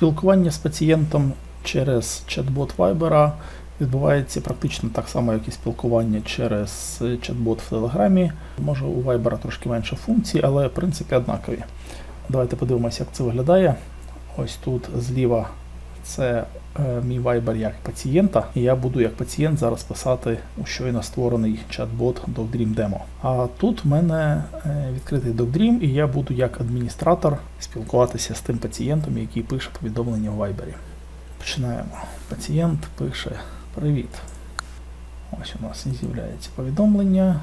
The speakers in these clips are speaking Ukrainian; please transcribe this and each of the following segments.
Спілкування з пацієнтом через чат-бот Viber відбувається практично так само, як і спілкування через чат-бот в Телеграмі. Може у Viber трошки менше функцій, але в принципі однакові. Давайте подивимося, як це виглядає. Ось тут зліва це е, мій Viber як пацієнта, і я буду як пацієнт зараз писати у щойно створений чат-бот DocDream Demo. А тут в мене е, відкритий DocDream, і я буду як адміністратор спілкуватися з тим пацієнтом, який пише повідомлення в Viber. Починаємо. Пацієнт пише Привіт. Ось у нас з'являється повідомлення.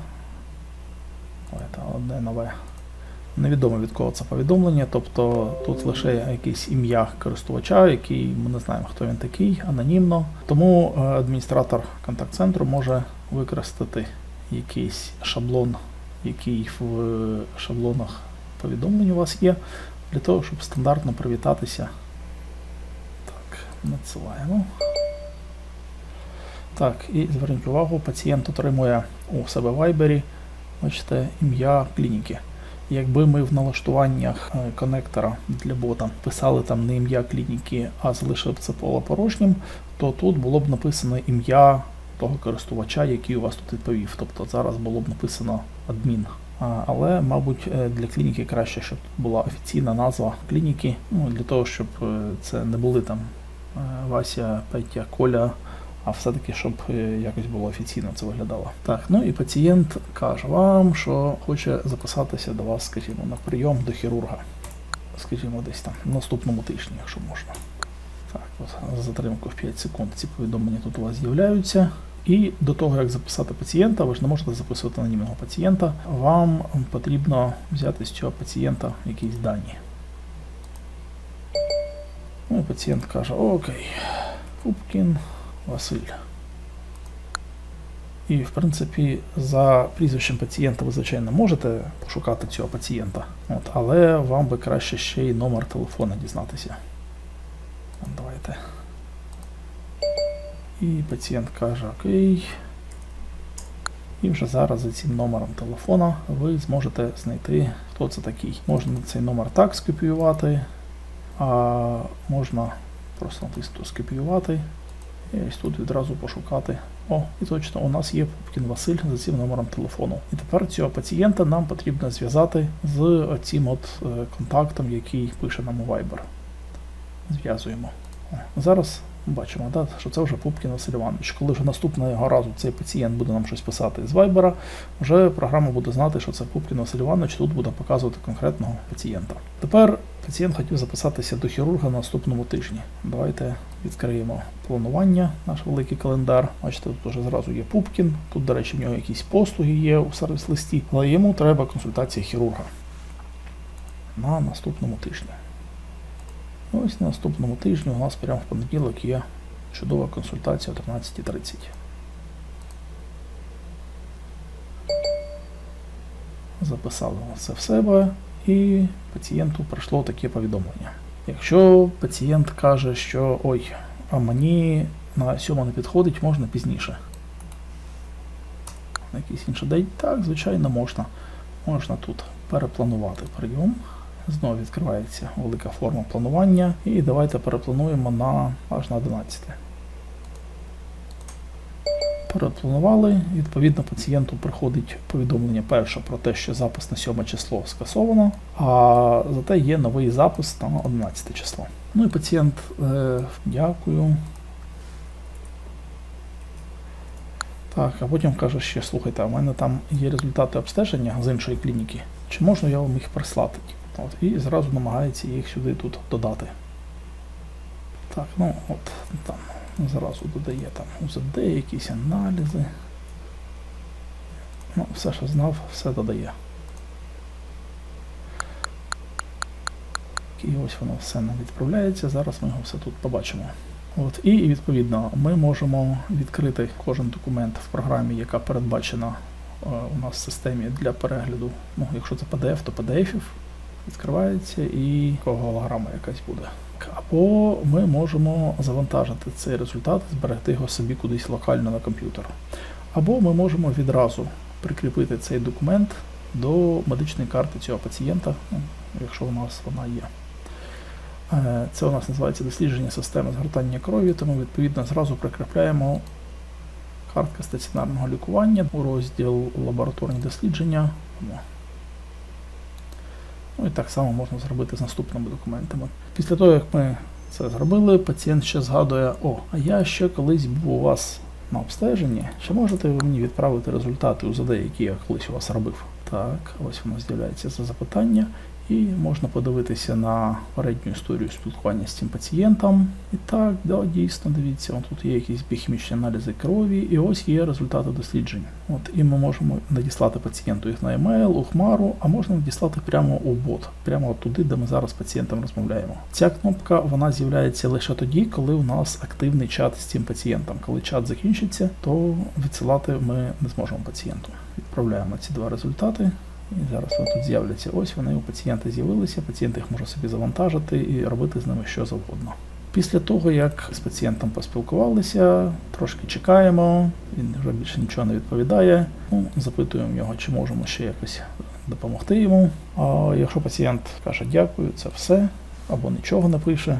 Давайте одне нове. Невідомо від кого це повідомлення, тобто тут лише якесь ім'я користувача, який ми не знаємо, хто він такий, анонімно. Тому е, адміністратор контакт-центру може використати якийсь шаблон, який в шаблонах повідомлень у вас є, для того, щоб стандартно привітатися. Так, надсилаємо. Так, і зверніть увагу, пацієнт отримує у себе в Viber, бачите, ім'я клініки. Якби ми в налаштуваннях е, коннектора для бота писали там не ім'я клініки, а залишили б це поле порожнім, то тут було б написано ім'я того користувача, який у вас тут відповів. Тобто зараз було б написано адмін. Але, мабуть, е, для клініки краще, щоб тут була офіційна назва клініки, ну, для того, щоб е, це не були там Вася, Петя, Коля, а все-таки, щоб е, якось було офіційно це виглядало. Так, ну і пацієнт каже вам, що хоче записатися до вас, скажімо, на прийом до хірурга. Скажімо, десь там в наступному тижні, якщо можна. Так, от затримку в 5 секунд ці повідомлення тут у вас з'являються. І до того, як записати пацієнта, ви ж не можете записувати анонімного пацієнта. Вам потрібно взяти з цього пацієнта якісь дані. Ну і пацієнт каже: Окей, Пупкін Василь. І, в принципі, за прізвищем пацієнта ви, звичайно, можете пошукати цього пацієнта, от, але вам би краще ще й номер телефона дізнатися. Давайте. І пацієнт каже Окей. І вже зараз за цим номером телефона ви зможете знайти, хто це такий. Можна цей номер так скопіювати, а можна просто натиснути скопіювати. І ось тут відразу пошукати. О, і точно, у нас є Пупкін Василь за цим номером телефону. І тепер цього пацієнта нам потрібно зв'язати з оцим от е, контактом, який пише нам у Viber. Зв'язуємо. Зараз бачимо, да, що це вже Пупкін Василь Іванович. Коли вже наступного разу цей пацієнт буде нам щось писати з Viber, вже програма буде знати, що це Пупкін Василь Іванович, тут буде показувати конкретного пацієнта. Тепер пацієнт хотів записатися до хірурга на наступному тижні. Давайте відкриємо планування, наш великий календар. Бачите, тут вже зразу є Пупкін. Тут, до речі, в нього якісь послуги є у сервіс-листі, але йому треба консультація хірурга на наступному тижні. Ось на наступному тижні у нас прямо в понеділок є чудова консультація о 13.30. Записали це в себе і пацієнту прийшло таке повідомлення. Якщо пацієнт каже, що ой, а мені на сьому не підходить, можна пізніше. На якийсь інший день, так, звичайно, можна. Можна тут перепланувати прийом. Знову відкривається велика форма планування. І давайте переплануємо на аж на 11. Перепланували. Відповідно, пацієнту приходить повідомлення перше про те, що запис на 7 число скасовано, а зате є новий запис на 11 число. Ну і пацієнт, е, дякую. Так, а потім каже ще, слухайте, в мене там є результати обстеження з іншої клініки. Чи можна я вам їх прислати? От, і зразу намагається їх сюди тут додати. Так, ну от там зразу додає там УЗД, якісь аналізи. Ну, все, що знав, все додає. І ось воно все нам відправляється. Зараз ми його все тут побачимо. От, і відповідно ми можемо відкрити кожен документ в програмі, яка передбачена е, у нас в системі для перегляду. Ну, якщо це PDF, то PDF-ів відкривається і голограма якась буде. Або ми можемо завантажити цей результат, зберегти його собі кудись локально на комп'ютер. Або ми можемо відразу прикріпити цей документ до медичної карти цього пацієнта, ну, якщо у нас вона є. Е, Це у нас називається дослідження системи згортання крові, тому відповідно зразу прикріпляємо картка стаціонарного лікування у розділ лабораторні дослідження. І так само можна зробити з наступними документами. Після того, як ми це зробили, пацієнт ще згадує: о, а я ще колись був у вас на обстеженні. Чи можете ви мені відправити результати УЗД, які я колись у вас робив? Так, ось воно з'являється це запитання. І можна подивитися на передню історію спілкування з цим пацієнтом. І так, да, дійсно, дивіться, тут є якісь біохімічні аналізи крові, і ось є результати досліджень. От, і ми можемо надіслати пацієнту їх на емейл, у хмару, а можна надіслати прямо у бот, прямо туди, де ми зараз з пацієнтом розмовляємо. Ця кнопка вона з'являється лише тоді, коли у нас активний чат з цим пацієнтом. Коли чат закінчиться, то відсилати ми не зможемо пацієнту. Відправляємо ці два результати. І зараз вони тут з'являться. Ось вони у пацієнта з'явилися. Пацієнт їх може собі завантажити і робити з ними що завгодно. Після того, як з пацієнтом поспілкувалися, трошки чекаємо, він вже більше нічого не відповідає. Ну, запитуємо його, чи можемо ще якось допомогти йому. А якщо пацієнт каже дякую, це все, або нічого не пише,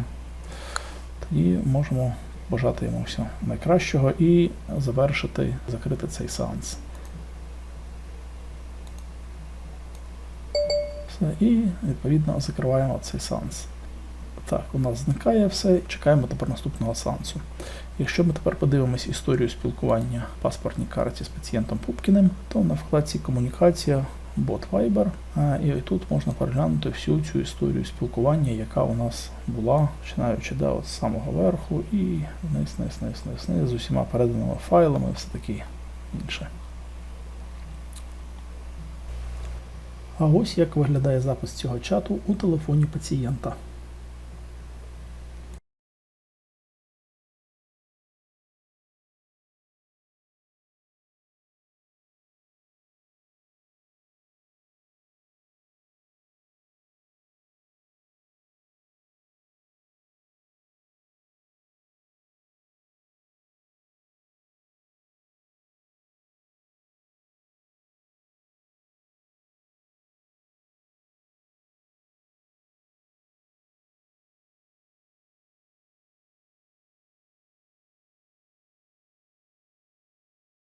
тоді можемо бажати йому всього найкращого і завершити, закрити цей сеанс. І відповідно закриваємо цей сеанс. Так, у нас зникає все, чекаємо тепер наступного сеансу. Якщо ми тепер подивимось історію спілкування в паспортній карті з пацієнтом Пупкіним, то на вкладці Комунікація бот Viber, і тут можна переглянути всю цю історію спілкування, яка у нас була, починаючи да, от з самого верху і вниз, вниз, вниз, вниз, вниз, з усіма переданими файлами, все таке інше. А ось як виглядає запис цього чату у телефоні пацієнта.